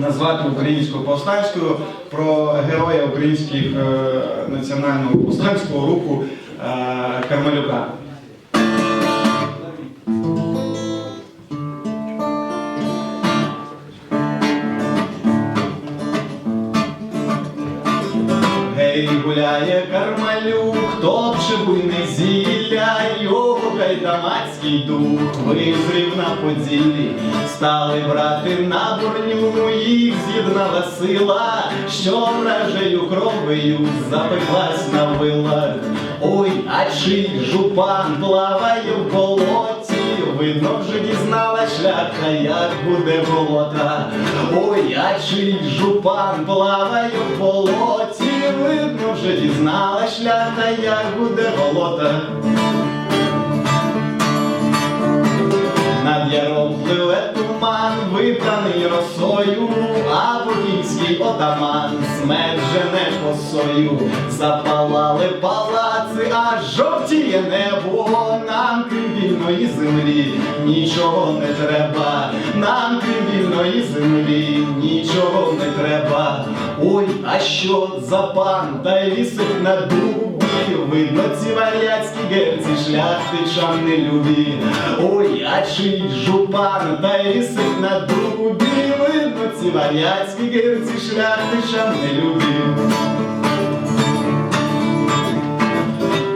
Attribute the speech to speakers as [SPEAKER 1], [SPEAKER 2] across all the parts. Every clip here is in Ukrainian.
[SPEAKER 1] назвати українською повстанською про героя українських е, національного повстанського руху е, Кармелюка. Гей, гуляє кармалюк, топче буйне зілля, гайдамацький дух визрів на поділлі, стали брати на бурню, їх з'єднала сила, що вражею кров'ю запеклась на вилах. Ой, а чий жупан плаває в болоті, видно вже дізнала шляхта, як буде болота. Ой, а чий жупан плаває в болоті, видно вже дізнала шляхта, як буде болота. Отаман смерть жене косою. Запалали палаци, а жовтіє небо, нам вільної землі, нічого не треба, нам вільної землі, нічого не треба. Ой, а що за пан, та й вісить на дубі, видно ці варяцькі герці шляхтичам не любі. Ой, а чий жупан, та й вісить на дубі, ці варяцькі герці шляхтичам не любі.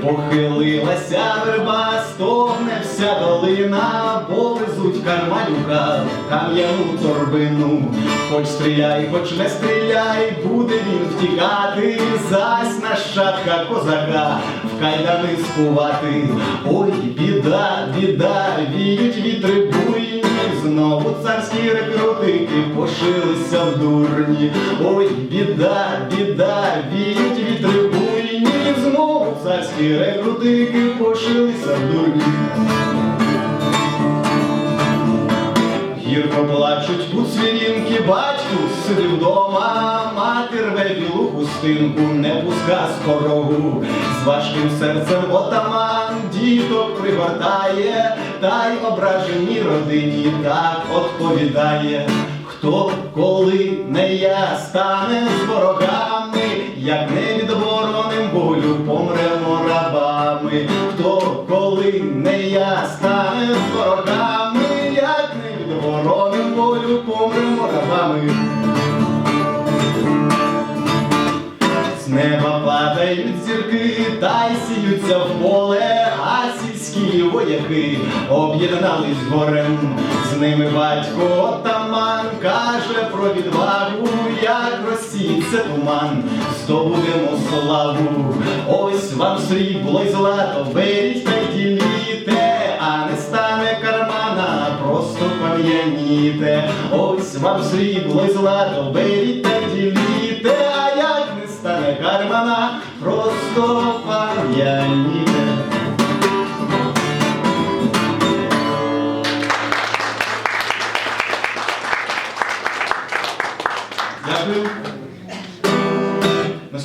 [SPEAKER 1] Похилилася верба, стогне вся долина, повезуть кармалюка, кам'яну торбину. Хоч стріляй, хоч не стріляй, буде він втікати, зась нащадка козака в кайдани скувати. Ой, біда, біда, віють вітри буйні, знову царські рекрутики пошилися в дурні. Ой, біда, біда, віють вітри буйні, знову царські рекрутики пошилися в дурні. Гірко плачуть у цвірінки, батьку сидить вдома, мати рве білу хустинку, не пуска скорогу. З важким серцем отаман діток пригортає, та й ображеній родині так відповідає. Хто, коли не я стане з ворогами, як не відбороним волю, помремо рабами. Хто, коли не я стане з ворогами, як не відбороним волю, помремо рабами. З неба падають зірки, та й сіються в поле, вояки об'єднались горем. З ними батько отаман каже про відвагу, як розсіється туман, здобудемо славу. Ось вам срібло й злато, беріть та діліте, а не стане кармана, просто пам'яніте. Ось вам срібло й злато, беріть та діліте, а як не стане кармана, просто пам'яніте.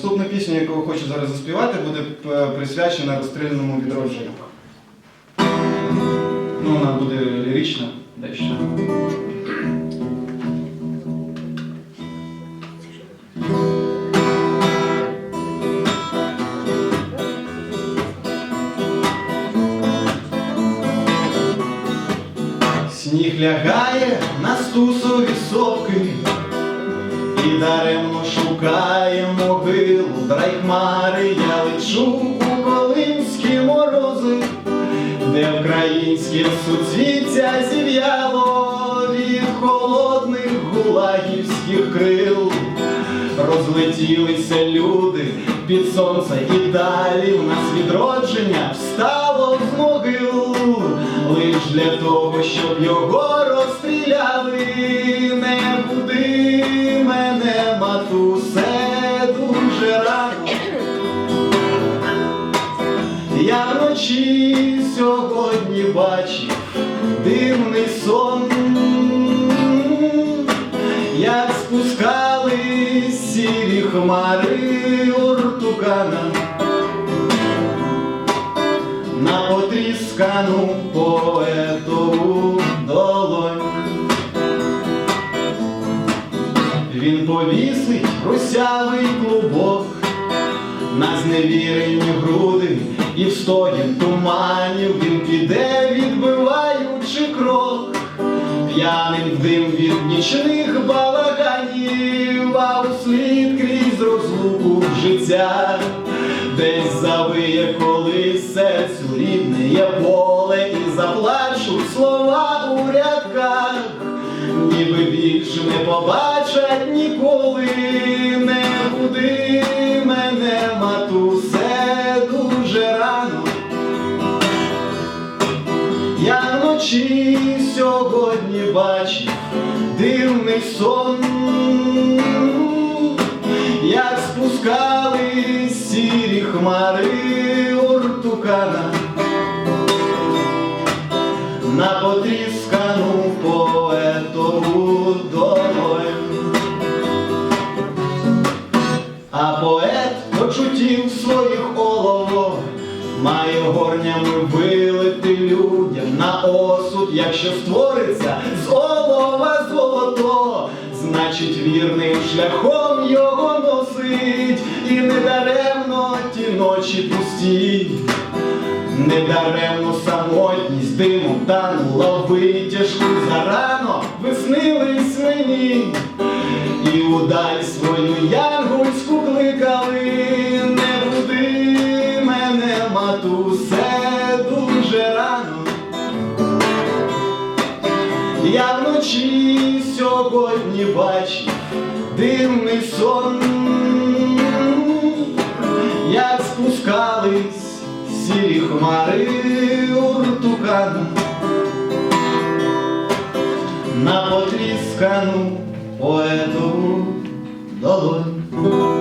[SPEAKER 1] Наступна пісня, яку хочу зараз заспівати, буде присвячена розстріляному відродженню. Ну, вона буде лірична дещо. Сніг лягає на стусові соки, і даремно шукає могилу драйхмари, я лечу у колимські морози, де українське суцвіття зів'яло від холодних гулагівських крил. Розлетілися люди під сонце і далі в нас відродження встало з могил, лиш для того, щоб його розстріляли, не буди мене, матусе, дуже рано. Я вночі сьогодні бачив дивний сон, як спускали сірі хмари потріскану поетову долонь. він повісить русявий клубок на зневірені груди і в стоїн туманів він піде, відбиваючи крок, п'яним в дим від нічних балаганів, а услід крізь розлуку життя, десь завиє колись серцю рідне є поле, і заплачуть слова у рядках, ніби більше не побачать ніколи, не буди мене, матусе, дуже рано. Я вночі сьогодні бачив дивний сон, хмари Ортукана на потріскану поетову долонь. А поет почуттів своїх олово має горнями вилити людям на осуд, якщо створиться з олова золото, значить вірним шляхом ті ночі пусті. Недаремно самотність димом танула витяжку зарано виснились мені, і удаль свою янгольську кликали, не буди мене, матусе, дуже рано. Я вночі сьогодні бачив дивний сон, як спускались сірі хмари уртукану на потріскану поетову долонь.